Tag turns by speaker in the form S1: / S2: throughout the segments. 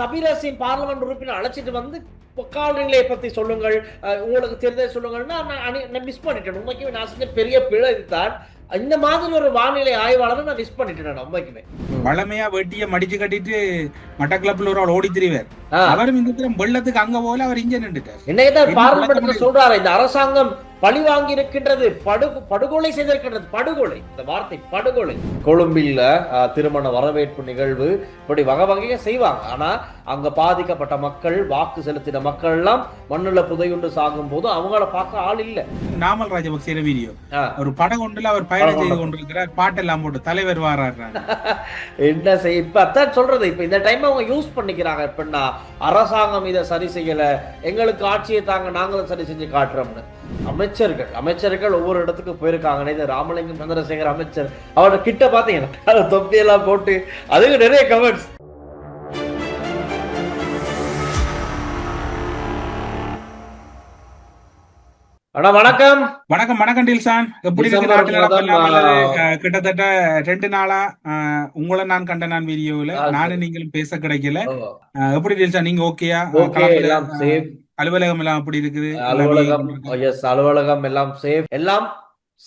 S1: கபிரசிங் parliament உறுப்பினர் அழைச்சிட்டு வந்து காலநிலையை பத்தி சொல்லுங்கள் உங்களுக்கு தெரிந்ததை சொல்லுங்கள்னா நான் மிஸ் பண்ணிட்டேன். உண்மைக்குமே நான் செஞ்ச பெரிய பிழை இதுதான். இந்த மாதிரி ஒரு வானிலை ஆய்வாளரை நான் மிஸ் பண்ணிட்டேன் உண்மைக்குமே.
S2: வளமையா வெட்டிய மடிச்சு கட்டிட்டு மட்டக்கிளப்புல ஒரு ஆள் ஓடி திரிவார். அவரும் இந்த வெள்ளத்துக்கு அங்க போல அவர் இங்க நின்றுட்டார்.
S1: இன்னைக்கு பார்லிமெண்ட்ல சொல்றாரு இந்த அரசாங்கம் பழி வாங்கி இருக்கின்றது படு படுகொலை செய்திருக்கின்றது படுகொலை. இந்த வார்த்தை படுகொலை. கொழும்பில் திருமண வரவேற்பு நிகழ்வு. இப்படி வகை வகையா செய்வாங்க. ஆனா அங்க பாதிக்கப்பட்ட மக்கள் வாக்கு செலுத்தின மக்கள் எல்லாம் மண்ணுல புதையுண்டு சாகும் போது அவங்கள பார்க்க ஆள் இல்ல.
S2: நாமல் ராஜபக்சேல வீடியோ. ஒரு படகொண்டுல அவர் பயணம் செய்து. கொண்டிருக்கிறார். பாட்டெல்லாம் போட்டு தலைவர் வாராடுறாரு
S1: என்ன செய்ய இப்ப அதான் சொல்றது. இப்ப இந்த டைம் அவங்க யூஸ் பண்ணிக்கிறாங்க. எப்படின்னா அரசாங்கம் இதை சரி செய்யல. எங்களுக்கு ஆட்சியை தாங்க நாங்களும் சரி செஞ்சு காட்டுறோம்னு. அமைச்சர்கள் அமைச்சர்கள் ஒவ்வொரு இடத்துக்கு போயிருக்காங்க. நேத்து ராமலிங்கம் சந்திரசேகர் அமைச்சர். அவரோட கிட்ட பாத்தீங்கன்னா தொப்பியெல்லாம் போட்டு அதுக்கு நிறைய கமெண்ட்ஸ் அண்ணா வணக்கம்.
S2: வணக்கம் வணக்கம் டில்சான். எப்படி கிட்டத்தட்ட ரெண்டு நாளா உங்களை நான் கண்ட நான் வீடியோல. நானும் நீங்களும் பேச கிடைக்கல. எப்படி டில்சான் நீங்க ஓகேயா? அலுவலகம் எல்லாம் அப்படி இருக்குது?
S1: அலுவலகம். எஸ் அலுவலகம் எல்லாம் சேஃப் எல்லாம்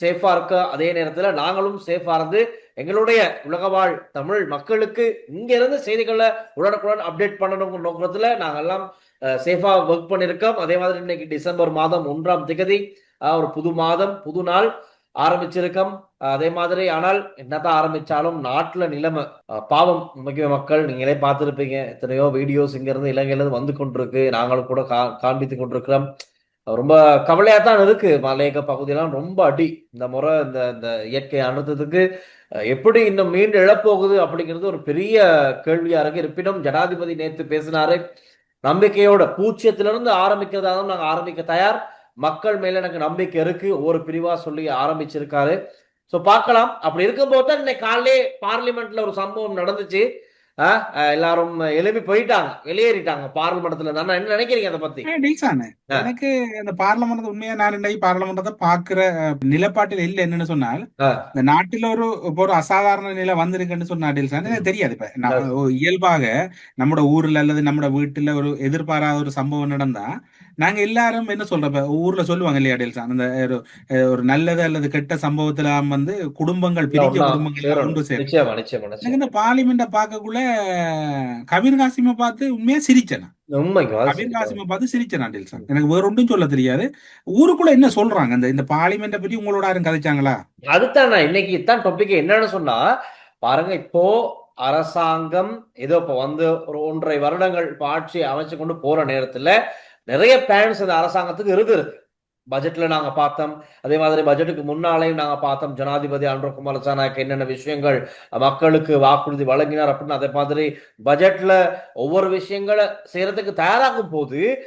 S1: சேஃபா இருக்க. அதே நேரத்துல நாங்களும் சேஃபா இருந்து எங்களுடைய உலகவாழ் தமிழ் மக்களுக்கு இங்க இருந்து செய்திகளை உடனுக்குடன் அப்டேட் பண்ணணும் நோக்கத்துல நாங்க எல்லாம் சேஃபா ஒர்க் பண்ணியிருக்கோம் அதே மாதிரி இன்னைக்கு டிசம்பர் மாதம் ஒன்றாம் திகதி ஒரு புது மாதம் புது நாள் ஆரம்பிச்சிருக்கோம். அதே மாதிரி ஆனால் என்னதான் ஆரம்பிச்சாலும் நாட்டுல நிலைமை பாவம் முக்கிய மக்கள் நீங்களே பார்த்துருப்பீங்க. எத்தனையோ வீடியோஸ் இங்க இருந்து இலங்கையில இருந்து வந்து கொண்டிருக்கு. நாங்களும் கூட கா காண்பித்து கொண்டிருக்கிறோம். ரொம்ப கவலையா தான் இருக்கு. மலையக பகுதியெல்லாம் ரொம்ப அடி. இந்த முறை இந்த இந்த இயற்கை அனுத்தத்துக்கு எப்படி இன்னும் மீண்டு எழப்போகுது அப்படிங்கிறது ஒரு பெரிய கேள்வியா இருக்கு. இருப்பினும் ஜனாதிபதி நேற்று பேசினாரு. நம்பிக்கையோட பூச்சியத்திலிருந்து ஆரம்பிக்கிறதா தான் நாங்கள் ஆரம்பிக்க தயார். மக்கள் மேல எனக்கு நம்பிக்கை இருக்கு. ஒவ்வொரு பிரிவா சொல்லி ஆரம்பிச்சிருக்காரு. ஸோ பார்க்கலாம். அப்படி இருக்கும்போது தான் இன்னைக்கு காலையிலே பார்லிமெண்ட்ல ஒரு சம்பவம் நடந்துச்சு. எல்லாரும் எழுப்பி போயிட்டாங்க வெளியேறிட்டாங்க பார்லிமெண்ட்ல நான் என்ன நினைக்கிறீங்க அதை பத்தி.
S2: எனக்கு இந்த பார்லமெண்ட் உண்மையா நான் இன்னைக்கு பார்லமெண்டத்தை பாக்குற நிலப்பாட்டில் இல்ல என்னன்னு சொன்னால். இந்த நாட்டில் ஒரு ஒரு அசாதாரண நிலை வந்திருக்குன்னு சொன்னா டில்சான் எனக்கு தெரியாது இப்ப இயல்பாக நம்மட ஊர்ல அல்லது நம்மட வீட்டுல ஒரு எதிர்பாராத ஒரு சம்பவம் நடந்தா நாங்க எல்லாரும் என்ன சொல்ற இப்ப ஊர்ல சொல்லுவாங்க இல்லையா டில்சான் அந்த ஒரு நல்லது அல்லது கெட்ட சம்பவத்துல வந்து குடும்பங்கள்
S1: ஒண்ணா
S2: குடும்பங்கள். ஒன்று சேரும் எனக்கு இந்த பார்லிமெண்ட பார்க்கக்குள்ள கபீர் காசிமை பார்த்து உண்மையா சிரிச்சேன் கபீர். காசிமை பார்த்து சிரிச்சேன் நான் டில்சன் எனக்கு வேற ஒன்றும் சொல்ல தெரியாது. ஊருக்குள்ள என்ன சொல்றாங்க? இந்த இந்த பார்லிமெண்ட பத்தி உங்களோட யாரும் கதைச்சாங்களா?
S1: அதுதான் நான் இன்னைக்கு இதான் டாபிக் என்னன்னு சொன்னா பாருங்க இப்போ அரசாங்கம் ஏதோ இப்போ வந்து ஒரு ஒன்றரை வருடங்கள் இப்போ ஆட்சி அமைச்சு கொண்டு போற நேரத்துல நிறைய பேரண்ட்ஸ் இந்த அரசாங்கத்துக்கு இருக்குது பட்ஜெட்ல நாங்க பார்த்தோம். அதே மாதிரி பட்ஜெட்டுக்கு முன்னாலேயும் நாங்க பார்த்தோம். ஜனாதிபதி அன்ரோ குமாரசானாக்கு என்னென்ன விஷயங்கள் மக்களுக்கு வாக்குறுதி வழங்கினார் அப்படின்னு அதே மாதிரி பட்ஜெட்ல ஒவ்வொரு விஷயங்களை செய்யறதுக்கு தயாராகும் போது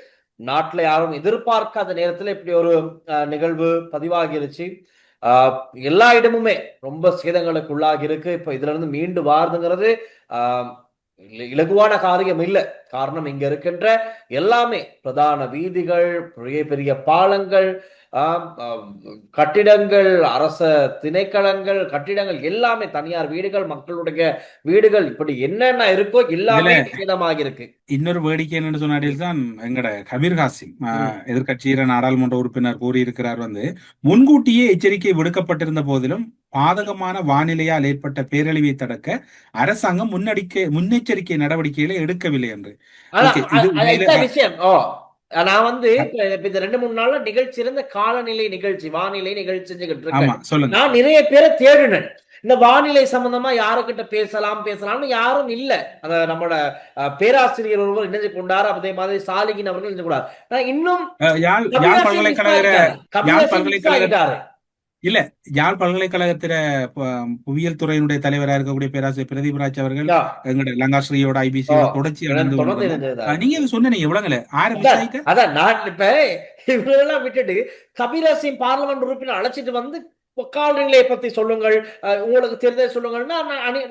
S1: நாட்டுல யாரும் எதிர்பார்க்காத நேரத்துல இப்படி ஒரு நிகழ்வு பதிவாகிருச்சு. ஆஹ் எல்லா இடமுமே ரொம்ப சேதங்களுக்கு உள்ளாகி இருக்கு இப்ப இதுல இருந்து மீண்டு வாருதுங்கிறது ஆஹ் இலகுவான காரியம் இல்லை. காரணம் இங்க இருக்கின்ற எல்லாமே பிரதான வீதிகள் பெரிய பெரிய பாலங்கள் கட்டிடங்கள் அரச திணைக்களங்கள் கட்டிடங்கள் எல்லாமே தனியார் வீடுகள் மக்களுடைய வீடுகள் இப்படி என்னென்ன இருக்கோ எல்லாமே சேதமாகி இருக்கு.
S2: இன்னொரு வேடிக்கை என்னன்னு சொன்னாடில் தான் எங்கட கபீர் காசிம் ஆஹ், எதிர்க்கட்சியில நாடாளுமன்ற உறுப்பினர் கூறியிருக்கிறார் வந்து முன்கூட்டியே எச்சரிக்கை விடுக்கப்பட்டிருந்த போதிலும் பாதகமான வானிலையால் ஏற்பட்ட பேரழிவை தடுக்க அரசாங்கம் முன்னடிக்கை முன்னெச்சரிக்கை நடவடிக்கைகளை எடுக்கவில்லை என்று.
S1: விஷயம். நான் வந்து இந்த ரெண்டு மூணு நாள்ல நிகழ்ச்சி இருந்த காலநிலை நிகழ்ச்சி வானிலை நிகழ்ச்சி செஞ்சுக்கிட்டு இருக்கேன். நான் நிறைய பேரை தேடினேன். இந்த வானிலை சம்பந்தமா யாருக்கிட்ட பேசலாம் பேசலாம்னு யாரும் இல்ல. அந்த நம்மளோட பேராசிரியர் ஒருவர் இணைஞ்சு கொண்டார். அதே மாதிரி சாலிகின் அவர்கள் இணைஞ்சு கொண்டார். இன்னும்
S2: அஹ், யாழ் பல்கலைக்கழகத்தில புவியியல் துறையினுடைய தலைவராக இருக்கக்கூடிய பேராசிரியர் பிரதீப் ராஜ் அவர்கள் எங்களுடைய லங்காஸ்ரீயோட ஐபிசி தொடர்ச்சி நீங்க சொன்னீங்க ஆறு மிஸ்
S1: அதான், நான் இப்ப இவங்களெல்லாம் விட்டுட்டு கபிலர் சிங் பார்லமெண்ட் உறுப்பினர் அழைச்சிட்டு வந்து காலநிலையை பத்தி சொல்லுங்கள் உங்களுக்கு தெரிந்ததை சொல்லுங்கள்னா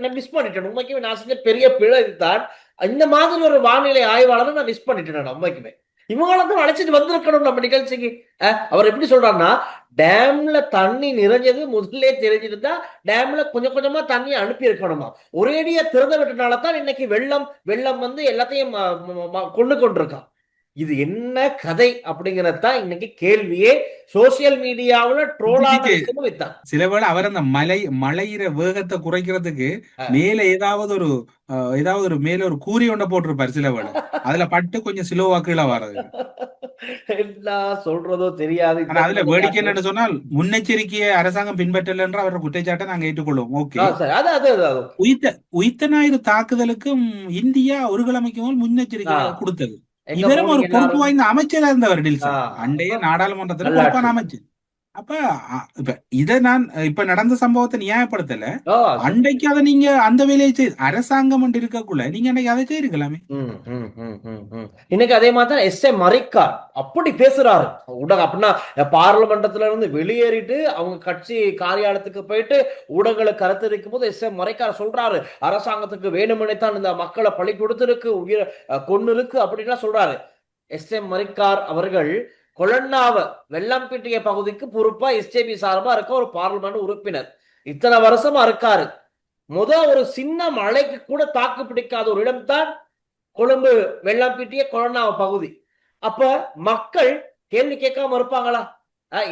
S1: நான் மிஸ் பண்ணிட்டேன். உண்மைக்குமே நான் செஞ்ச பெரிய பிழை இதுதான். இந்த மாதிரி ஒரு வானிலை ஆய்வாளரை நான் மிஸ் பண்ணிட்டேன் நான் உண்மைக்குமே. இவங்கள அழைச்சிட்டு வந்திருக்கணும் நம்ம நிகழ்ச்சிக்கு. அஹ், அவர் எப்படி சொல்றாருன்னா டேம்ல தண்ணி நிறைஞ்சது முதல்ல தெரிஞ்சிருந்தா டேம்ல கொஞ்சம் கொஞ்சமா தண்ணி அனுப்பி இருக்கணுமா? ஒரேடியா திறந்து விட்டனால தான் இன்னைக்கு வெள்ளம் வெள்ளம் வந்து எல்லாத்தையும் ம- கொண்டு கொண்டிருக்கான். இது என்ன கதை அப்படிங்கறது தான் இன்னைக்கு கேள்வியே. சோசியல் மீடியாவுல ட்ரோலாக வைத்தான்.
S2: சில வேளை அவர் அந்த மலை மலையிற வேகத்தை குறைக்கிறதுக்கு. மேல ஏதாவது ஒரு ஏதாவது ஒரு மேல ஒரு கூரி ஒன்றை போட்டிருப்பாரு சில வேளை அதுல பட்டு கொஞ்சம் சிலோவா கீழே வர்றது.
S1: என்ன சொல்றதோ தெரியாது.
S2: அதுல வேடிக்கை என்னன்னு சொன்னால் முன்னெச்சரிக்கையை அரசாங்கம் பின்பற்றல என்ற அவரோட குற்றச்சாட்டை நாங்க ஏற்றுக்கொள்வோம். ஓகே. உயிர்த்த உயிர்த்த ஞாயிறு தாக்குதலுக்கும் இந்தியா ஒரு கிழமைக்கு முன்னெச்சரிக்கை. கொடுத்தது. இவரும் ஒரு பொறுப்பு? வாய்ந்த அமைச்சரா இருந்தவர் டில்சன். அண்டைய நாடாளுமன்றத்துல. பொறுப்பான அமைச்சர் அப்ப இப்ப இத நான் இப்ப நடந்த சம்பவத்தை நியாயப்படுத்தல. அன்றைக்கு அதை நீங்க அந்த வேலையை செய்து அரசாங்கம் ஒன்று இருக்கக்குள்ள நீங்க அன்னைக்கு அதை செய்திருக்கலாமே
S1: ம், ம், ம், ம், ம். இன்னைக்கு அதே மாதிரி தான் எஸ் ஏ மரிக்கார் அப்படி பேசுறாரு. ஊடகம் அப்படின்னா பார்லிமெண்டத்துல இருந்து வெளியேறிட்டு அவங்க கட்சி காரியாலயத்துக்கு போயிட்டு ஊடகங்களை கருத்தரிக்கும் போது எஸ் ஏ மரைக்கார் சொல்றாரு. அரசாங்கத்துக்கு வேணுமெனே தான் இந்த மக்களை பழி கொடுத்திருக்கு உயிர் கொண்டு இருக்கு அப்படின்லாம் சொல்றாரு. எஸ் எம் மரிக்கார் அவர்கள் கொலன்னாவ வெள்ளம்பிட்டிய பகுதிக்கு பொறுப்பா எஸ்ஜேபி சார்பா இருக்க ஒரு பார்லிமெண்ட் உறுப்பினர். இத்தனை வருஷமா இருக்காரு. முத ஒரு சின்ன மழைக்கு கூட தாக்கு பிடிக்காத ஒரு இடம்தான் கொழும்பு வெள்ளம்பிட்டிய கொலன்னாவ பகுதி. அப்ப மக்கள் கேள்வி கேட்காம இருப்பாங்களா?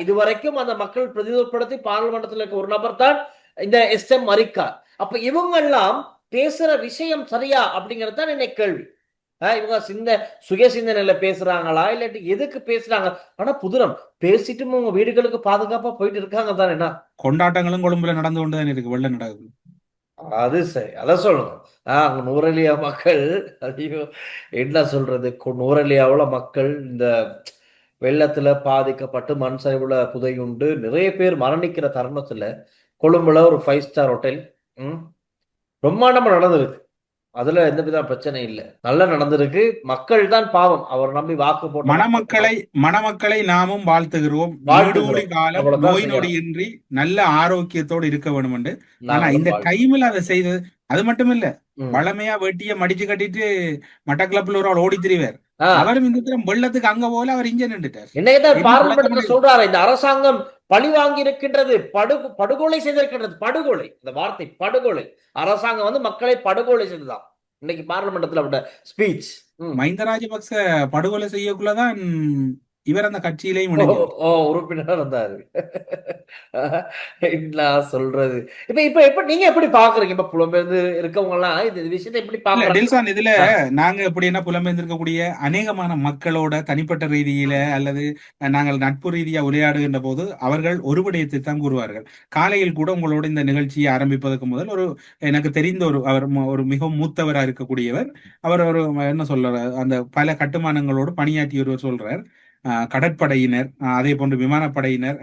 S1: இதுவரைக்கும் அந்த மக்கள் பிரதிநிதிப்படுத்தி பார்லிமெண்டத்தில் இருக்க ஒரு நபர் தான் இந்த எஸ் எம் மரிக்கார் அப்ப இவங்க எல்லாம் பேசுற விஷயம் சரியா அப்படிங்கிறது தான் என்னை கேள்வி. இவங்க சிந்த சுய சிந்தனையில பேசுறாங்களா? இல்லாட்டி எதுக்கு பேசுறாங்க? ஆனா புதுரம் பேசிட்டு உங்க வீடுகளுக்கு பாதுகாப்பா போயிட்டு இருக்காங்க தானே என்ன?
S2: கொண்டாட்டங்களும் கொழும்புல நடந்து கொண்டுதான் இருக்கு வெள்ள நடக்குது.
S1: அது சரி அத சொல்லுங்க. ஆஹ் நூரலியா மக்கள் ஐயோ என்ன சொல்றது? நூரலியாவுல மக்கள் இந்த வெள்ளத்துல பாதிக்கப்பட்டு மண் சரிவுல புதையுண்டு. நிறைய பேர் மரணிக்கிற தருணத்துல கொழும்புல ஒரு ஃபைவ் ஸ்டார் ஹோட்டல் ம் பிரம்மாண்டமா நடந்திருக்கு. அதுல எந்த வித பிரச்சனை இல்லை. நல்லா நடந்திருக்கு. மக்கள் தான் பாவம். அவர் நம்பி வாக்கு போட்ட
S2: மணமக்களை மணமக்களை நாமும் வாழ்த்துகிறோம். நீடூழி காலம் நோய் நொடியின்றி நல்ல ஆரோக்கியத்தோடு இருக்க வேண்டும் என்று ஆனா இந்த டைம்ல அதை செய்தது அது மட்டும் இல்ல. வளமையா வெட்டிய மடிச்சு கட்டிட்டு மட்டக்களப்பில் ஒரு ஆள் ஓடி திரிவார். அவரும் இந்த வெள்ளத்துக்கு அங்க போல அவர் இங்க நின்றுட்டார். என்ன
S1: பார்லிமெண்ட்ல சொல்றாரு இந்த அரசாங்கம் பழி வாங்கி இருக்கின்றது படு படுகொலை செய்திருக்கின்றது படுகொலை. இந்த வார்த்தை படுகொலை. அரசாங்கம் வந்து மக்களை படுகொலை செய்ததாம். இன்னைக்கு பார்லிமெண்ட்ல விட்ட ஸ்பீச்
S2: மஹிந்த ராஜபக்ச படுகொலை செய்யக்குள்ளதான் இவர் அந்த கட்சியிலையும்
S1: ஓ உறுப்பினர் இருந்தாரு. என்ன சொல்றது? இப்ப இப்ப இப்ப நீங்க எப்படி பாக்குறீங்க? இப்ப புலம்பெயர்ந்து இருக்கவங்க எல்லாம் இந்த விஷயத்தை எப்படி பாக்குறாங்க?
S2: டில்சான் இதுல நாங்க எப்படின்னா புலம்பெயர்ந்திருக்கக்கூடிய அநேகமான மக்களோட தனிப்பட்ட ரீதியில அல்லது நாங்கள் நட்பு ரீதியா உரையாடுகின்ற போது அவர்கள் ஒரு விடயத்தை தான் கூறுவார்கள். காலையில் கூட உங்களோட இந்த நிகழ்ச்சியை ஆரம்பிப்பதற்கு முதல் ஒரு எனக்கு தெரிந்த ஒரு அவர் ஒரு மிகவும் மூத்தவரா இருக்கக்கூடியவர் அவர் ஒரு என்ன சொல்ற அந்த பல கட்டுமானங்களோடு பணியாற்றிய ஒருவர் சொல்றார். கடற்படையினர் அதே போன்று விமானப்படையினர்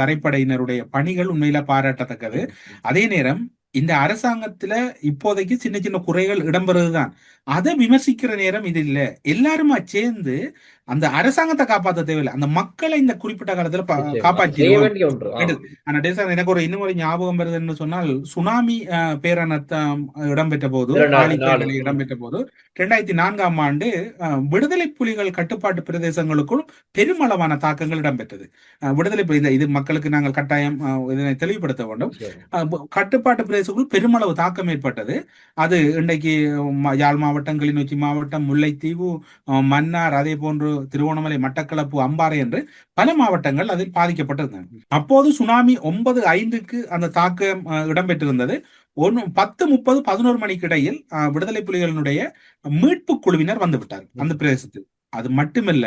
S2: தரைப்படையினருடைய பணிகள் உண்மையில பாராட்டத்தக்கது. அதே நேரம் இந்த அரசாங்கத்துல இப்போதைக்கு சின்ன சின்ன குறைகள் இடம்பெறுவதுதான் அதை விமர்சிக்கிற நேரம் இது இல்ல. எல்லாருமா சேர்ந்து அந்த அரசாங்கத்தை காப்பாத்த தேவையில்லை. அந்த மக்களை இந்த குறிப்பிட்ட காலத்துல
S1: ஆ.
S2: ஆனா எனக்கு ஒரு இன்னும் ஒரு ஞாபகம் வருதுன்னு சொன்னால் சுனாமி பேரணத்தம் இடம்பெற்ற போது இடம்பெற்ற போது இரண்டாயிரத்தி நான்காம் ஆண்டு விடுதலை புலிகள் கட்டுப்பாட்டு பிரதேசங்களுக்குள் பெருமளவான தாக்கங்கள் இடம்பெற்றது. விடுதலை புலி- இந்த இது மக்களுக்கு நாங்கள் கட்டாயம் இதனை தெளிவுபடுத்த வேண்டும். கட்டுப்பாட்டு பிரதேசக்குள் பெருமளவு தாக்கம் ஏற்பட்டது. அது இன்றைக்கு யாழ் மாவட்டங்களின் கிளிநொச்சி மாவட்டம் முல்லைத்தீவு மன்னார் அதே போன்று திருவோணமலை மட்டக்களப்பு அம்பாறை என்று பல மாவட்டங்கள் அதில் பாதிக்கப்பட்டிருந்தன. அப்போது சுனாமி ஒன்பது ஐந்துக்கு அந்த தாக்கம் இடம்பெற்றிருந்தது. ஒன்னு பத்து முப்பது பதினோரு மணிக்கு இடையில் விடுதலை புலிகளினுடைய மீட்பு குழுவினர் வந்து விட்டார் அந்த பிரதேசத்தில். அது மட்டுமல்ல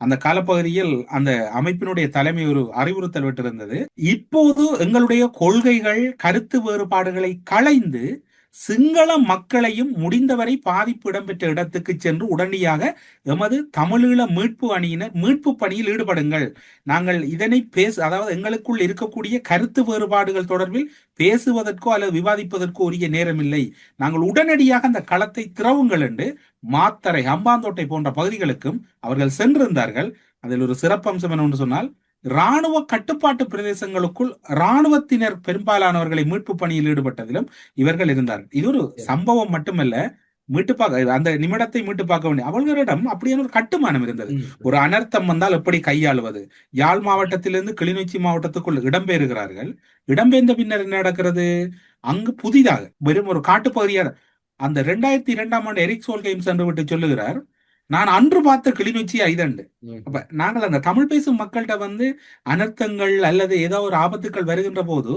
S2: அந்த காலப்பகுதியில் அந்த அமைப்பினுடைய தலைமை ஒரு அறிவுறுத்தல் விட்டிருந்தது. இப்போது எங்களுடைய கொள்கைகள் கருத்து வேறுபாடுகளை களைந்து சிங்கள மக்களையும் முடிந்தவரை பாதிப்பு இடம்பெற்ற இடத்துக்கு சென்று உடனடியாக எமது தமிழீழ மீட்பு அணியினர் மீட்பு பணியில் ஈடுபடுங்கள். நாங்கள் இதனை பேச அதாவது எங்களுக்குள் இருக்கக்கூடிய கருத்து வேறுபாடுகள் தொடர்பில் பேசுவதற்கோ அல்லது விவாதிப்பதற்கோ உரிய நேரமில்லை. நாங்கள் உடனடியாக அந்த களத்தை திறவுங்கள் என்று மாத்தரை அம்பாந்தோட்டை போன்ற பகுதிகளுக்கும் அவர்கள் சென்றிருந்தார்கள். அதில் ஒரு சிறப்பம்சம் என்ன சொன்னால் இராணுவ கட்டுப்பாட்டு பிரதேசங்களுக்குள் இராணுவத்தினர் பெரும்பாலானவர்களை மீட்பு பணியில் ஈடுபட்டதிலும் இவர்கள் இருந்தார்கள். இது ஒரு சம்பவம் மட்டுமல்ல மீட்டு பார்க்க அந்த நிமிடத்தை மீட்டு பார்க்க வேண்டிய அவர்களிடம் அப்படியான ஒரு கட்டுமானம் இருந்தது. ஒரு அனர்த்தம் வந்தால் எப்படி கையாளுவது? யாழ் மாவட்டத்திலிருந்து கிளிநொச்சி மாவட்டத்துக்குள் இடம்பெயர்கிறார்கள். இடம்பெயர்ந்த பின்னர் என்ன நடக்கிறது? அங்கு புதிதாக வெறும் ஒரு காட்டுப்பகுதியாக அந்த ரெண்டாயிரத்தி இரண்டாம் ஆண்டு எரிக் சோல்கைம் சென்று விட்டு சொல்லுகிறார் நான் அன்று பார்த்த கிளிநொச்சி ஐதண்டு. அப்ப நாங்கள் அந்த தமிழ் பேசும் மக்கள்கிட்ட வந்து அனர்த்தங்கள் அல்லது ஏதோ ஒரு ஆபத்துக்கள் வருகின்ற போது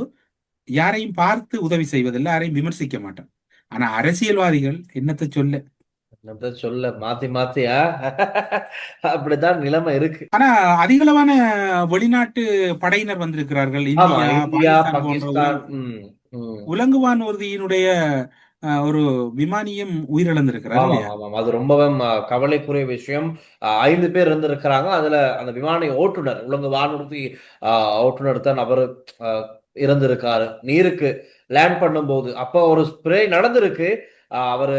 S2: யாரையும் பார்த்து உதவி செய்வதில்லை யாரையும் விமர்சிக்க மாட்டோம். ஆனா அரசியல்வாதிகள் என்னத்தை சொல்ல?
S1: சொல்ல? மாத்தி மாத்தியா? அப்படித்தான் நிலைமை இருக்கு.
S2: ஆனா அதிகளவான வெளிநாட்டு படையினர் வந்திருக்கிறார்கள். இந்தியா பாகிஸ்தான் போன்ற. உலங்குவான் உறுதியினுடைய ஒரு விமானியும் உயிரிழந்திருக்கிறார்
S1: ஆமா ஆமாம். அது ரொம்பவும் அஹ், கவலைக்குரிய விஷயம். ஐந்து பேர் இருந்திருக்கிறாங்க. அதுல அந்த விமான ஓட்டுநர் உலக வானூர்தி ஓட்டுநர் தான் அவர் இறந்திருக்காரு. நீருக்கு லேண்ட் பண்ணும்போது அப்போ ஒரு ஸ்ப்ரே நடந்திருக்கு. அவர்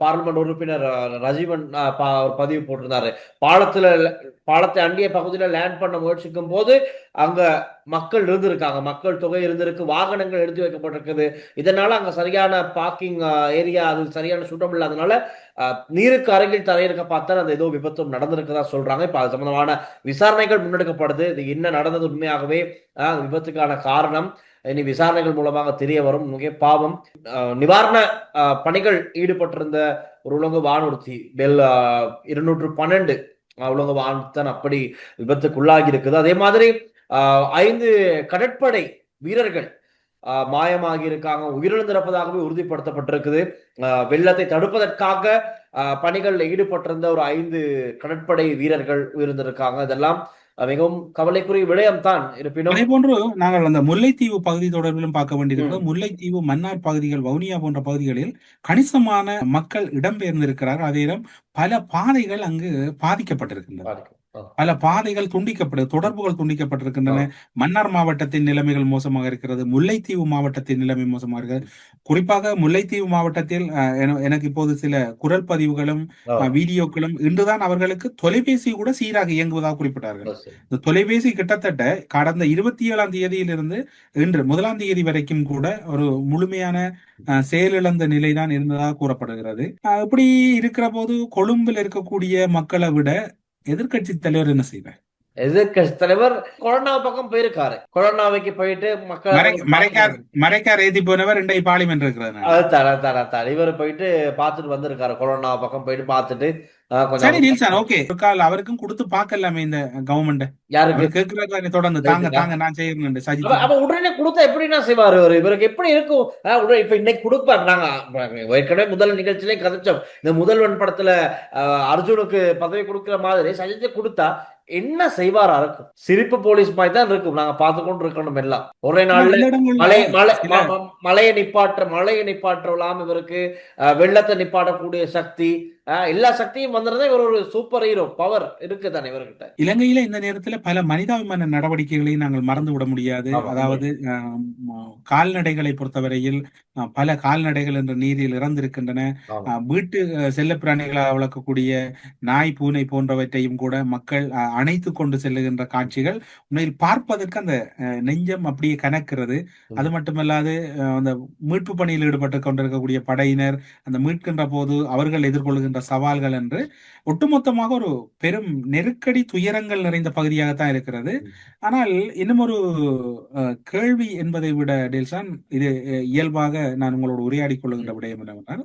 S1: பார்லிமெண்ட் உறுப்பினர் ரஜீவன் பா- அவர் பதிவு போட்டிருந்தாரு. பாலத்துல பாலத்தை அண்டிய பகுதியில லேண்ட் பண்ண முயற்சிக்கும் போது அங்க மக்கள் இருந்திருக்காங்க. மக்கள் தொகை இருந்திருக்கு வாகனங்கள் எடுத்து வைக்கப்பட்டிருக்குது. இதனால அங்க சரியான பார்க்கிங் ஏரியா அது சரியான சுட்டம் இல்லாதனால நீருக்கு அருகில் தரையிருக்க பார்த்தா அந்த ஏதோ விபத்தும் நடந்திருக்கதா சொல்றாங்க. இப்ப அது சம்பந்தமான விசாரணைகள் முன்னெடுக்கப்படுது. இது என்ன நடந்தது உண்மையாகவே விபத்துக்கான காரணம். இனி விசாரணைகள் மூலமாக தெரிய வரும். மிக பாவம் நிவாரண பணிகள் ஈடுபட்டிருந்த ஒரு உலக வானூர்தி பெல் இருநூற்று பன்னெண்டு அஹ், உலக அப்படி விபத்துக்குள்ளாகி இருக்குது அதே மாதிரி ஐந்து கடற்படை வீரர்கள் மாயமாகி இருக்காங்க உயிரிழந்திருப்பதாகவே உறுதிப்படுத்தப்பட்டிருக்குது. வெள்ளத்தை தடுப்பதற்காக பணிகளில் ஈடுபட்டிருந்த ஒரு ஐந்து கடற்படை வீரர்கள் உயிரிழந்திருக்காங்க. இதெல்லாம் மிகவும் கவலைக்குரிய விடயம் தான் இருப்பினும்
S2: அதே போன்று நாங்கள் அந்த முல்லைத்தீவு பகுதி தொடர்பிலும் பார்க்க வேண்டியிருக்கிறது. முல்லைத்தீவு மன்னார் பகுதிகள் வவுனியா போன்ற பகுதிகளில் கணிசமான மக்கள் இடம்பெயர்ந்திருக்கிறார்கள். அதே நேரம் பல பாதைகள் அங்கு பாதிக்கப்பட்டிருக்கின்றன. பல பாதைகள் துண்டிக்கப்படு தொடர்புகள் துண்டிக்கப்பட்டிருக்கின்றன. மன்னார் மாவட்டத்தின் நிலைமைகள் மோசமாக இருக்கிறது. முல்லைத்தீவு மாவட்டத்தின் நிலைமை மோசமாக இருக்கிறது. குறிப்பாக முல்லைத்தீவு மாவட்டத்தில் எனக்கு இப்போது சில குரல் பதிவுகளும் வீடியோக்களும் இன்றுதான் அவர்களுக்கு தொலைபேசி கூட சீராக இயங்குவதாக குறிப்பிட்டார்கள். இந்த தொலைபேசி கிட்டத்தட்ட கடந்த இருபத்தி ஏழாம் தேதியிலிருந்து இன்று முதலாம் தேதி வரைக்கும் கூட ஒரு முழுமையான செயலிழந்த நிலைதான் இருந்ததாக கூறப்படுகிறது. அஹ், இப்படி இருக்கிற போது கொழும்பில் இருக்கக்கூடிய மக்களை விட எதிர்க்கட்சி தலைவர் என்ன செய்வார்?
S1: எதிர்க்கட்சி தலைவர் கொரோனா பக்கம் போயிருக்காரு. கொரோனாவைக்கு போயிட்டு மக்கள்
S2: மறை- மறைக்கார் ஏத்தி போனவர் இன்றைய பார்லிமெண்ட் இருக்கிறது
S1: அது தர தர தர. இவர் போயிட்டு பார்த்துட்டு வந்திருக்காரு. கொரோனா பக்கம் போயிட்டு பார்த்துட்டு ஆஹ்,
S2: சரி
S1: கொஞ்சம்
S2: நீல்சன் ஓகே. ஒரு கால் அவருக்கும் கொடுத்து பார்க்கலாமே இந்த கவர்மெண்ட்
S1: யாருக்கு?
S2: அவர் தொடர்ந்து தாங்க தாங்க நான் செய்யறேன் சஜித்.
S1: அவ உடனே கொடுத்தா எப்படின்னா செய்வாரு இவரு இவருக்கு எப்படி இருக்கும்? ஆஹ் உடனே இப்ப இன்னைக்கு கொடுப்பாரு. நாங்க ஏற்கனவே முதல் நிகழ்ச்சியிலே கதைச்சோம். இந்த முதல்வன் படத்துல அர்ஜுனுக்கு பதவி கொடுக்கிற மாதிரி சஜித்தை கொடுத்தா என்ன செய்வாரா இருக்கும்? சிரிப்பு போலீஸ் மாதிரி தான் இருக்கும். நாங்க பார்த்து கொண்டு இருக்கணும் எல்லாம். ஒரே நாள்ல மலை மலை மலையை நிப்பாற்ற மலையை நிப்பாற்றலாம் இவருக்கு. வெள்ளத்தை நிப்பாட்டக்கூடிய சக்தி. எல்லா சக்தியும் வந்துருந்தா இவர் ஒரு சூப்பர் ஹீரோ பவர் இருக்குதானே இவர்கிட்ட?
S2: இலங்கையில இந்த நேரத்துல பல மனிதாபிமான நடவடிக்கைகளை நாங்கள் மறந்து விட முடியாது. அதாவது கால்நடைகளை பொறுத்தவரையில் பல கால்நடைகள் என்ற நீரில் இறந்திருக்கின்றன. வீட்டு அஹ், செல்லப்பிராணிகளாக வளர்க்கக்கூடிய நாய் பூனை போன்றவற்றையும் கூட மக்கள் அணைத்து கொண்டு செல்லுகின்ற காட்சிகள் உண்மையில் பார்ப்பதற்கு அந்த நெஞ்சம் அப்படியே கனக்கிறது. அது மட்டுமல்லாது அந்த மீட்பு பணியில் ஈடுபட்டு கொண்டிருக்கக்கூடிய படையினர் அந்த மீட்கின்ற போது அவர்கள் எதிர்கொள்கின்ற சவால்கள் என்று ஒட்டுமொத்தமாக ஒரு பெரும் நெருக்கடி துயரங்கள் நிறைந்த பகுதியாகத்தான் இருக்கிறது. ஆனால் இன்னும் ஒரு கேள்வி என்பதை விட டெல்சான் இது இயல்பாக நான் உங்களோடு உரையாடி கொள்ளுகின்ற விடயம் என்னவென்றால்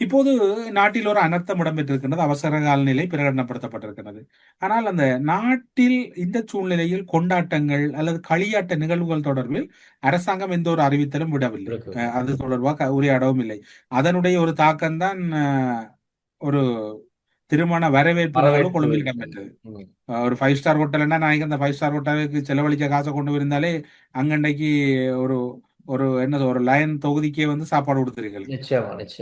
S2: இப்போது நாட்டில் ஒரு அனர்த்தம் இடம்பெற்றிருக்கின்றது அவசர கால நிலை பிரகடனப்படுத்தப்பட்டிருக்கிறது ஆனால் அந்த நாட்டில் இந்த சூழ்நிலையில் கொண்டாட்டங்கள் அல்லது களியாட்ட நிகழ்வுகள் தொடர்பில் அரசாங்கம் எந்த ஒரு அறிவித்தலும் விடவில்லை. அது தொடர்பாக உரையாடவும் இல்லை. அதனுடைய ஒரு தாக்கம்தான் ஒரு திருமண வரவேற்பு கொழும்பில் இடம்பெற்றது. ஒரு ஃபைவ் ஸ்டார் ஹோட்டல்னா நான் அந்த ஃபைவ் ஸ்டார் ஹோட்டலுக்கு செலவழிக்க காசை கொண்டு போயிருந்தாலே அங்கன்னைக்கு ஒரு ஒரு என்ன ஒரு லயன் தொகுதிக்கே வந்து சாப்பாடு கொடுத்துருக்கீங்க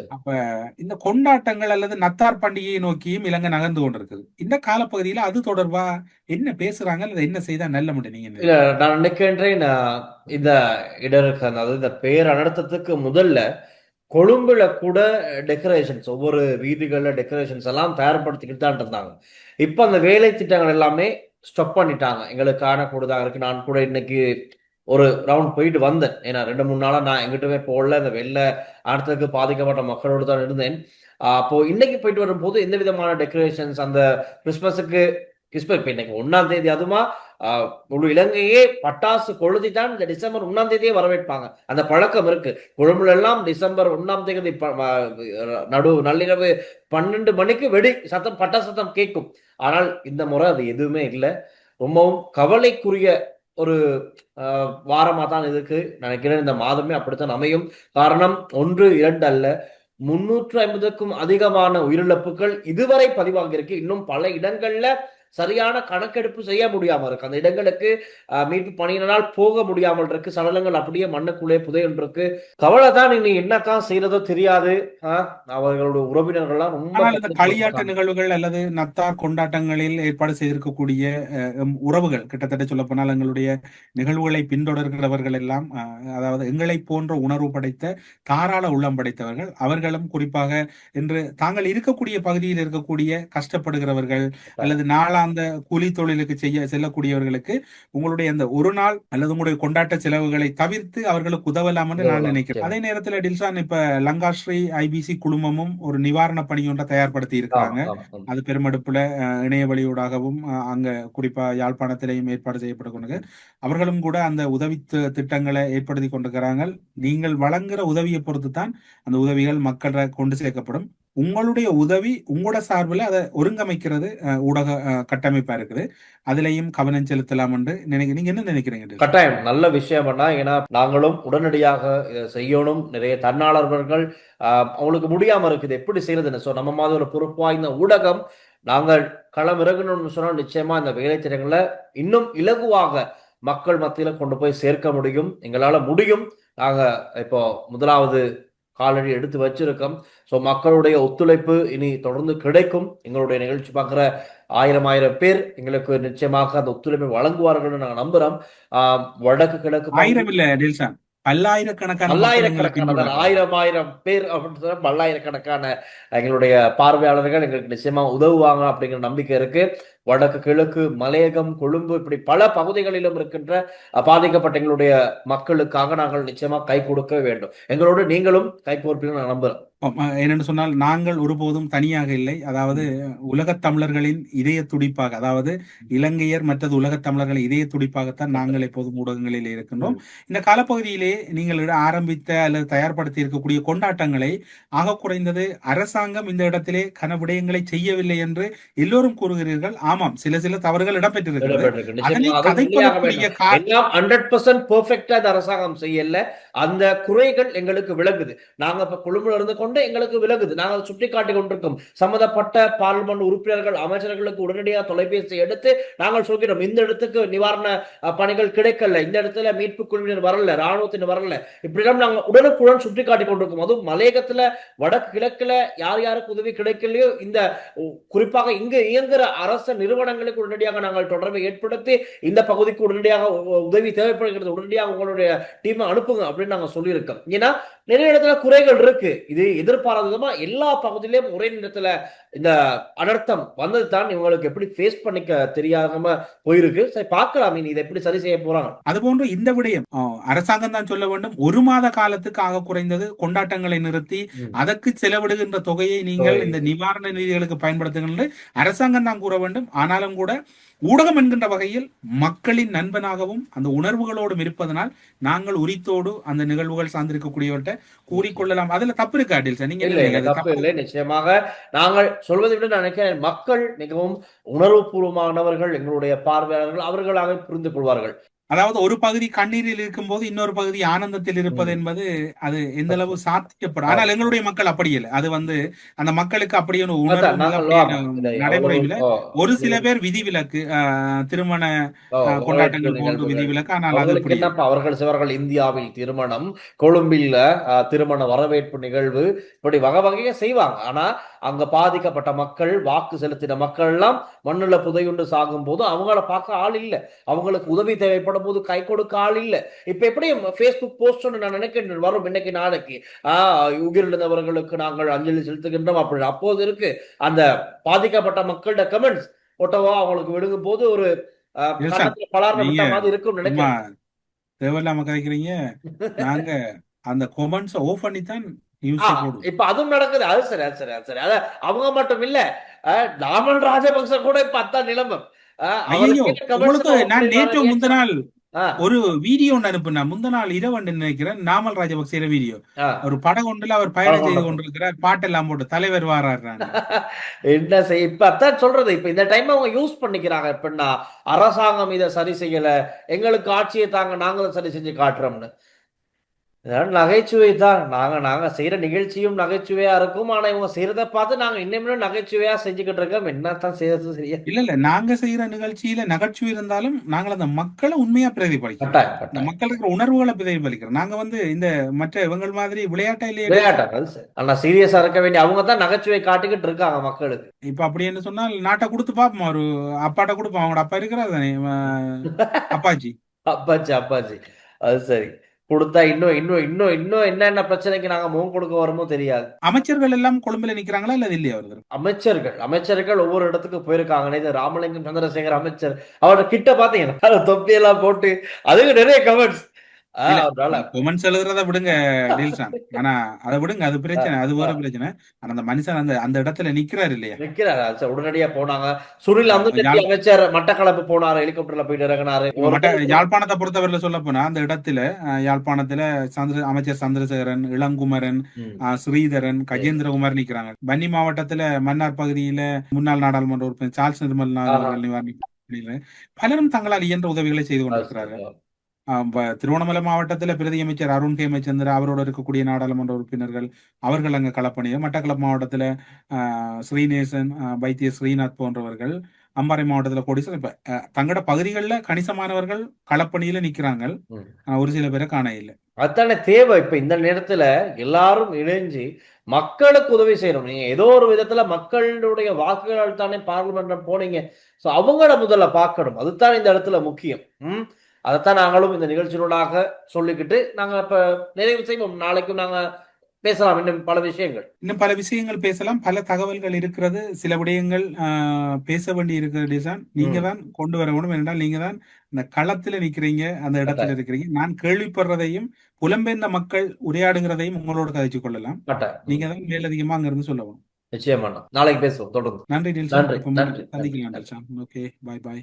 S2: அப்ப இந்த கொண்டாட்டங்கள் அல்லது நத்தார் பண்டிகையை நோக்கியும் இலங்கை நகர்ந்து கொண்டிருக்குது. இந்த காலப்பகுதியில அது தொடர்பா என்ன பேசுறாங்க அல்லது என்ன செய்தா நல்ல முடியும் நீங்க
S1: இல்ல நான் நினைக்கின்றேன் நான் இந்த இடருக்கு அதாவது இந்த பேர் அனர்த்தத்துக்கு முதல்ல கொழும்புல கூட டெக்கரேஷன்ஸ் ஒவ்வொரு வீதிகளில் டெக்கரேஷன்ஸ் எல்லாம் தயார்படுத்திக்கிட்டு தான் இருந்தாங்க. இப்போ அந்த வேலை திட்டங்கள் எல்லாமே ஸ்டப் பண்ணிட்டாங்க. எங்களுக்கு கூடுதலா இருக்கு நான் கூட இன்னைக்கு ஒரு ரவுண்ட் போயிட்டு வந்தேன். ஏன்னா ரெண்டு மூணு நாளாக நான் எங்கிட்டமே போகல. இந்த வெளில அடுத்ததுக்கு பாதிக்கப்பட்ட மக்களோடு தான் இருந்தேன். அப்போ இன்னைக்கு போயிட்டு வரும்போது எந்த விதமான டெக்கரேஷன்ஸ் அந்த கிறிஸ்மஸுக்கு கிறிஸ்மஸ் இப்போ இன்னைக்கு ஒன்னாம் தேதி அதுமா முழு இலங்கையே பட்டாசு கொளுத்திட்டான் இந்த டிசம்பர் ஒன்னாம் தேதியே வரவேற்பாங்க. அந்த பழக்கம் இருக்கு. கொழும்புல எல்லாம் டிசம்பர் ஒன்னாம் தேதி நடு நள்ளிரவு பன்னெண்டு மணிக்கு வெடி சத்தம் பட்டாசு சத்தம் கேட்கும். ஆனால் இந்த முறை அது எதுவுமே இல்லை. ரொம்பவும் கவலைக்குரிய ஒரு வாரமாக வாரமா தான் இருக்கு. நினைக்கிறேன் இந்த மாதமே அப்படித்தான் அமையும். காரணம் ஒன்று இரண்டு அல்ல. முன்னூற்று ஐம்பதுக்கும் அதிகமான உயிரிழப்புகள் இதுவரை பதிவாகியிருக்கு. இன்னும் பல இடங்கள்ல சரியான கணக்கெடுப்பு செய்ய முடியாம இருக்கு. அந்த இடங்களுக்கு மீட்பு பணியினால் போக முடியாமல் இருக்கு. சடலங்கள் அப்படியே மண்ணுக்குள்ளே புதையல் இருக்கு கவலை தான் இனி என்னத்தான் செய்யறதோ தெரியாது. அவர்களுடைய உறவினர்கள்லாம் ரொம்ப
S2: களியாட்ட. நிகழ்வுகள் அல்லது நத்தார் கொண்டாட்டங்களில் ஏற்பாடு செய்திருக்கக்கூடிய உறவுகள் கிட்டத்தட்ட சொல்ல போனால் எங்களுடைய நிகழ்வுகளை பின்தொடர்கிறவர்கள் எல்லாம் அதாவது எங்களை போன்ற உணர்வு படைத்த தாராள உள்ளம் படைத்தவர்கள் அவர்களும் குறிப்பாக இன்று தாங்கள் இருக்கக்கூடிய பகுதியில் இருக்கக்கூடிய கஷ்டப்படுகிறவர்கள் அல்லது நாளாந்த கூலி தொழிலுக்கு செய்ய செல்லக்கூடியவர்களுக்கு உங்களுடைய அந்த ஒரு நாள் அல்லது உங்களுடைய கொண்டாட்ட செலவுகளை தவிர்த்து அவர்களுக்கு உதவலாம் என்று நான். நினைக்கிறேன். அதே நேரத்தில் டில்சான் இப்ப லங்காஸ்ரீ ஐபிசி குழுமமும் ஒரு நிவாரண பணி ஒன்றை தயார்படுத்தி
S1: ஆமா.
S2: அது பெருமெடுப்புல இணைய வழியூடாகவும் அங்க குறிப்பா யாழ்ப்பாணத்திலையும் ஏற்பாடு செய்யப்பட்டு கொண்டு அவர்களும் கூட அந்த உதவி திட்டங்களை ஏற்படுத்தி கொண்டிருக்கிறாங்க நீங்கள் வழங்குற உதவியை பொறுத்து தான் அந்த உதவிகள் மக்களை கொண்டு சேர்க்கப்படும் உங்களுடைய உதவி உங்களோட சார்பில் அதை ஒருங்கமைக்கிறது ஊடக கட்டமைப்பா இருக்குது. அதுலயும் கவனம் செலுத்தலாம் என்று நினைக்க நீங்க என்ன நினைக்கிறீங்க
S1: கட்டாயம். நல்ல விஷயம் பண்ணா ஏன்னா நாங்களும் உடனடியாக செய்யணும். நிறைய தன்னாளர்கள் அவங்களுக்கு முடியாம இருக்குது. எப்படி செய்யறதுன்னு. ஸோ நம்ம மாதிரி ஒரு பொறுப்பு வாய்ந்த ஊடகம் நாங்கள் களம் இறங்கணும்னு சொன்னால் நிச்சயமா இந்த வேலை திட்டங்களை இன்னும் இலகுவாக மக்கள் மத்தியில கொண்டு போய் சேர்க்க முடியும். எங்களால முடியும். நாங்க இப்போ முதலாவது காலடி எடுத்து வச்சிருக்கோம். ஸோ மக்களுடைய ஒத்துழைப்பு இனி தொடர்ந்து கிடைக்கும். எங்களுடைய நிகழ்ச்சி பார்க்குற ஆயிரம் ஆயிரம் பேர் எங்களுக்கு நிச்சயமாக அந்த ஒத்துழைப்பை வழங்குவார்கள்னு நாங்கள் நம்புறோம். வடக்கு கிழக்கு
S2: ஆயிரம் இல்ல பல்லாயிரக்கணக்கான
S1: பல்லாயிரக்கணக்கான. ஆயிரம் ஆயிரம் பேர் அப்படின்னு சொன்னா பல்லாயிரக்கணக்கான எங்களுடைய பார்வையாளர்கள் எங்களுக்கு நிச்சயமா உதவுவாங்க அப்படிங்கிற நம்பிக்கை இருக்கு. வடக்கு கிழக்கு மலையகம் கொழும்பு இப்படி பல பகுதிகளிலும் இருக்கின்ற பாதிக்கப்பட்ட எங்களுடைய மக்களுக்காக நாங்கள் நிச்சயமா கை கொடுக்க வேண்டும். எங்களோடு நீங்களும் கை கோர்ப்பீங்கன்னு நான் நம்புறேன்.
S2: என்னென்னு சொன்னால் நாங்கள் ஒருபோதும் தனியாக இல்லை. அதாவது உலகத் தமிழர்களின் இதய துடிப்பாக அதாவது இலங்கையர் மற்றது உலகத் தமிழர்களின் இதய துடிப்பாகத்தான் நாங்கள் எப்போதும் ஊடகங்களில் இருக்கின்றோம். இந்த காலப்பகுதியிலே நீங்கள் ஆரம்பித்த அல்லது தயார்படுத்தி இருக்கக்கூடிய கொண்டாட்டங்களை ஆக குறைந்தது அரசாங்கம் இந்த இடத்திலே கன விடயங்களை செய்யவில்லை என்று எல்லோரும் கூறுகிறீர்கள். ஆமாம் சில சில தவறுகள் இடம்பெற்றிருக்கிறது.
S1: அரசாங்கம் செய்யல. அந்த குறைகள் எங்களுக்கு விளங்குது. நாங்க இப்ப கொழும்புல இருந்து கொண்டு எங்களுக்கு விளங்குது. நாங்க அதை சுட்டி காட்டி கொண்டிருக்கோம். சம்பந்தப்பட்ட பார்லிமெண்ட் உறுப்பினர்கள் அமைச்சர்களுக்கு உடனடியாக தொலைபேசி எடுத்து நாங்கள் சொல்கிறோம் இந்த இடத்துக்கு நிவாரண பணிகள் கிடைக்கல. இந்த இடத்துல மீட்பு குழுவினர் வரல ராணுவத்தினர் வரல. இப்படிலாம் நாங்க உடனுக்குடன் சுட்டி காட்டி கொண்டிருக்கோம். அதுவும் மலையகத்துல வடக்கு கிழக்குல யார் யாருக்கு உதவி கிடைக்கலையோ இந்த குறிப்பாக இங்கு இயங்குற அரசு நிறுவனங்களுக்கு உடனடியாக நாங்கள் தொடர்பை ஏற்படுத்தி இந்த பகுதிக்கு உடனடியாக உதவி தேவைப்படுகிறது உடனடியாக உங்களுடைய டீமை அனுப்புங்க அப்படின்னு நாங்க சொல்லியிருக்கோம். ஏன்னா நிறைய இடத்துல குறைகள் இருக்கு. இது எதிர்பாராத விதமா எல்லா பகுதியிலும் ஒரே நேரத்துல இந்த அனர்த்தம் வந்தது தான் இவங்களுக்கு எப்படி ஃபேஸ் பண்ணிக்க தெரியாம போயிருக்கு. சரி பார்க்கலாம். இனி இதை எப்படி சரி செய்ய போறாங்க.
S2: அதுபோன்று இந்த விடயம் அரசாங்கம் தான் சொல்ல வேண்டும். ஒரு மாத காலத்துக்கு ஆக குறைந்தது கொண்டாட்டங்களை நிறுத்தி. அதற்கு செலவிடுகின்ற தொகையை நீங்கள். இந்த நிவாரண நிதிகளுக்கு பயன்படுத்துங்கள் அரசாங்கம் தான் கூற வேண்டும். ஆனாலும் கூட ஊடகம் என்கின்ற வகையில் மக்களின் நண்பனாகவும் அந்த உணர்வுகளோடும் இருப்பதனால் நாங்கள் உரித்தோடு அந்த நிகழ்வுகள் சார்ந்திருக்கக்கூடியவர்கிட்ட கூறிக்கொள்ளலாம். அதுல தப்பு இருக்கா அடில் சார்? நீங்க
S1: தப்பு இல்லை. நிச்சயமாக நாங்கள் சொல்வதை விட நான் நினைக்கிறேன் மக்கள் மிகவும் உணர்வுபூர்வமானவர்கள் எங்களுடைய பார்வையாளர்கள் அவர்களாக புரிந்து கொள்வார்கள்.
S2: அதாவது ஒரு பகுதி கண்ணீரில் இருக்கும்போது இன்னொரு பகுதி ஆனந்தத்தில் இருப்பது. என்பது அது எந்த அளவு சாத்தியப்படும். ஆனால் எங்களுடைய மக்கள் அப்படி இல்லை. அது வந்து அந்த மக்களுக்கு அப்படியே உணர்வு நடைமுறையில ஒரு சில பேர் விதிவிலக்கு திருமண கொண்டாட்டங்கள் போன்று. விதிவிலக்கு. ஆனால் அது
S1: அவர்கள் சிவர்கள் இந்தியாவில் திருமணம் கொழும்பில் திருமண வரவேற்பு நிகழ்வு இப்படி வகை வகையா செய்வாங்க. ஆனா அங்க பாதிக்கப்பட்ட மக்கள் வாக்கு செலுத்தின மக்கள் எல்லாம் மண்ணுல புதையுண்டு சாகும் போது அவங்கள பார்க்க ஆள் இல்ல. அவங்களுக்கு உதவி தேவைப்படும் போது கை கொடுக்க ஆள் இல்ல. இப்ப எப்படி ஃபேஸ்புக் போஸ்ட் நான் நினைக்கிறேன் வரும் இன்னைக்கு நாளைக்கு. ஆஹ் உயிரிழந்தவர்களுக்கு நாங்கள் அஞ்சலி செலுத்துகின்றோம் அப்படி அப்போது இருக்கு அந்த பாதிக்கப்பட்ட மக்களோட கமெண்ட்ஸ் போட்டோவா அவங்களுக்கு விடுங்கும் போது ஒரு
S2: தேவையில்லாம கதைக்கிறீங்க. நாங்க அந்த கொமெண்ட்ஸ் ஓஃப் பண்ணி தான்
S1: இப்ப அதுவும் நடக்குது. அது சரி அது சரி அது சரி. அத அவங்க மட்டும் இல்ல. நாமல் ராஜபக்ச கூட இப்ப அதான் நிலைமை அஹ்,
S2: ஐயோ
S1: அவருக்கு comments
S2: உங்களுக்கு
S1: எல்லாம்
S2: நான் நேற்று
S1: நான்
S2: முந்த நாள்
S1: ஆ,
S2: ஒரு வீடியோ ஒன்று அனுப்புனேன். முந்த நாள் இரவண்டு நினைக்கிறேன் நாமல் ராஜபக்சேர வீடியோ. ஒரு படம் ஒன்றுல அவர் பயணம் செய்து. கொண்டிருக்கிறார். பாட்டெல்லாம் போட்டு தலைவர் வாராடுறாங்க
S1: என்ன செய்ய இப்ப அதான் சொல்றது. இப்ப இந்த டைம் அவங்க யூஸ் பண்ணிக்கிறாங்க. எப்படின்னா அரசாங்கம் இதை சரி செய்யல. எங்களுக்கு ஆட்சியை தாங்க நாங்களும் சரி செஞ்சு காட்டுறோம்னு. இதெல்லாம் நகைச்சுவை தான். நாங்க நாங்க செய்யற நிகழ்ச்சியும் நகைச்சுவையா இருக்கும். ஆனா இவங்க செய்யறத பார்த்து நாங்க இன்னும் நகைச்சுவையா செஞ்சுக்கிட்டு இருக்கோம். என்னத்தான் செய்யறது சரியா?
S2: இல்ல இல்ல. நாங்க செய்யற நிகழ்ச்சியில நகைச்சுவை இருந்தாலும் நாங்கள் அந்த மக்களை உண்மையா பிரதிபலிக்கிறோம். மக்கள் இருக்கிற உணர்வுகளை பிரதிபலிக்கிறோம். நாங்க வந்து இந்த மற்ற இவங்கள் மாதிரி விளையாட்டா இல்லையே?
S1: விளையாட்டம் அது சரி. ஆனா சீரியஸா இருக்க வேண்டிய அவங்க தான் நகைச்சுவை காட்டிக்கிட்டு இருக்காங்க மக்களுக்கு.
S2: இப்ப அப்படி என்ன சொன்னால் நாட்டை கொடுத்து பாப்போம்? ஒரு அப்பாட்ட கொடுப்போம். அவங்களோட அப்பா இருக்கிறார் தானே? Appaji
S1: Apache Apache. அது சரி. கொடுத்தா இன்னும் இன்னும் இன்னும் இன்னும் என்னென்ன பிரச்சனைக்கு நாங்க முகம் கொடுக்க வருமோ தெரியாது.
S2: அமைச்சர்கள் எல்லாம் கொழும்புல நிக்கிறாங்களா இல்ல இல்லையா அவர்கள்?
S1: அமைச்சர்கள் அமைச்சர்கள் ஒவ்வொரு இடத்துக்கு போயிருக்காங்க இது ராமலிங்கம் சந்திரசேகர் அமைச்சர் அவரோட கிட்ட பாத்தீங்கன்னா தொப்பியெல்லாம் போட்டு அதுக்கு நிறைய கமெண்ட்ஸ்
S2: கொமெண்ட்ஸ் எழுதுறத விடுங்க டீல்சான். ஆனா அதை விடுங்க அது பிரச்சனை அது வேற பிரச்சனை. ஆனா அந்த மனுஷன் அந்த அந்த இடத்துல நிக்கிறாரு இல்லையா?
S1: நிக்கிறாரு உடனடியா போனாங்க. சுனில் அந்த அமைச்சர் மட்டக்களப்பு போனாரு ஹெலிகாப்டர்ல போயிட்டு இறங்கினாரு.
S2: யாழ்ப்பாணத்தை பொறுத்தவரையில சொல்ல போனா அந்த இடத்துல யாழ்ப்பாணத்துல சந்திர அமைச்சர் சந்திரசேகரன் இளங்குமரன் ஸ்ரீதரன் கஜேந்திரகுமார் நிக்கிறாங்க. வன்னி மாவட்டத்துல மன்னார் பகுதியில முன்னாள் நாடாளுமன்ற உறுப்பினர் சார்ல்ஸ் நிர்மல் பணியில பலரும் தங்களால் இயன்ற உதவிகளை செய்து கொண்டிருக்கிறார்கள். ப- திருவண்ணாமலை மாவட்டத்தில் பிரதி அமைச்சர் அருண் ஹேமச்சந்திர அவரோட இருக்கக்கூடிய நாடாளுமன்ற உறுப்பினர்கள் அவர்கள் அங்கே களப்பணியில் மட்டக்களப்பு மாவட்டத்தில் ஸ்ரீநேசன் வைத்திய ஸ்ரீநாத் போன்றவர்கள் அம்பாறை மாவட்டத்தில் கோடீஸ்வரன் இப்ப தங்களோட பகுதிகளில் கணிசமானவர்கள் களப்பணியில. ஆஹ் ஒரு சில பேரை காண இல்லை.
S1: அதானே தேவை. இப்ப இந்த நேரத்துல எல்லாரும் இணைஞ்சு மக்களுக்கு உதவி செய்யணும். நீங்க ஏதோ ஒரு விதத்துல மக்களுடைய வாக்குகளால் தானே பார்லிமெண்ட் போனீங்க. சோ அவங்கள முதல்ல பார்க்கணும். அதுதான் இந்த இடத்துல முக்கியம். அதைத்தான் நாங்களும் இந்த நிகழ்ச்சியினூடாக சொல்லிக்கிட்டு நாங்க இப்ப நிறைவு செய்வோம். நாளைக்கும் நாங்க பேசலாம் இன்னும் பல விஷயங்கள்.
S2: இன்னும் பல விஷயங்கள் பேசலாம். பல தகவல்கள் இருக்கிறது. சில விடயங்கள் பேச வேண்டி இருக்கிறது டிசான் நீங்க. தான் கொண்டு வர வேண்டும் என்றால் நீங்க தான் இந்த களத்துல நிக்கிறீங்க அந்த இடத்துல இருக்கிறீங்க நான் கேள்விப்படுறதையும் புலம்பெயர்ந்த மக்கள் உரையாடுகிறதையும் உங்களோட கதைச்சு கொள்ளலாம். நீங்க தான் மேலதிகமா அங்க இருந்து சொல்லவும்
S1: நிச்சயமா நாளைக்கு பேசுவோம். தொடர்ந்து.
S2: நன்றி
S1: நன்றி,
S2: சந்திக்கலாம் ஓகே. பாய் பாய்.